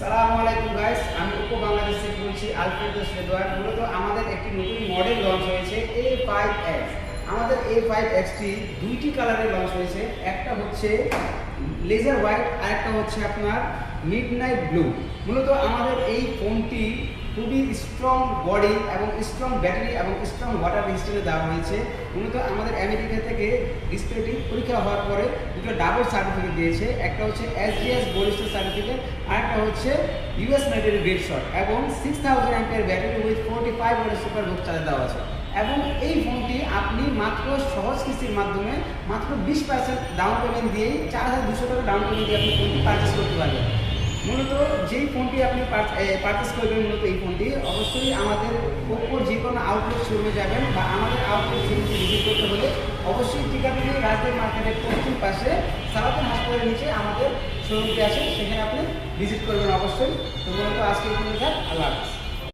সালামু আলাইকুম গাইস আমি উপ বাংলাদেশ বলছি আলফ্রেড রেদওয়ার মূলত আমাদের একটি নতুন মডেল লঞ্চ হয়েছে এ এক্স আমাদের এ ফাইভ এক্সটি দুইটি কালারে লঞ্চ হয়েছে। একটা হচ্ছে লেজার হোয়াইট আর একটা হচ্ছে আপনার মিড নাইট ব্লু মূলত আমাদের এই খুবই স্ট্রং বডি এবং স্ট্রং ব্যাটারি এবং স্ট্রং ওয়াটার রেজিস্ট্যান্সে দেওয়া হয়েছে। মূলত আমাদের আমেরিকা থেকে ডিসপ্লেটি পরীক্ষা হওয়ার পরে দুটো ডাবল সার্টিফিকেট দিয়েছে। একটা হচ্ছে এস এসডিএস গোল্ড সার্টিফিকেট আর একটা হচ্ছে ইউএস মিলিটারি গ্রেড শট এবং six thousand ampere battery with forty five ওয়াটের সুপার বুক চার্জ দেওয়া আছে। এবং এই ফোনটি আপনি মাত্র সহজ কিস্তির মাধ্যমে মাত্র বিশ পার্সেন্ট ডাউন পেমেন্ট দিয়েই চার হাজার দুশো টাকা ডাউন পেমেন্ট দিয়ে আপনি ফোনটি পারচেস করতে পারবেন। মূলত যেই ফোনটি আপনি পারচেস করবেন, মূলত এই ফোনটি, অবশ্যই আমাদের ওপর যে কোনো আউটলেট শোরুমে যাবেন বা আমাদের আউটলেট শোরুমটি ভিজিট করতে হলে অবশ্যই ঠিকানাটি রাজদের মার্কেটের পশ্চিম পাশে সারাদিন হাসপাতালের নিচে আমাদের শোরুমটি আছে, সেখানে আপনি ভিজিট করবেন অবশ্যই তো মূলত আজকে। আল্লাহ হাফিজ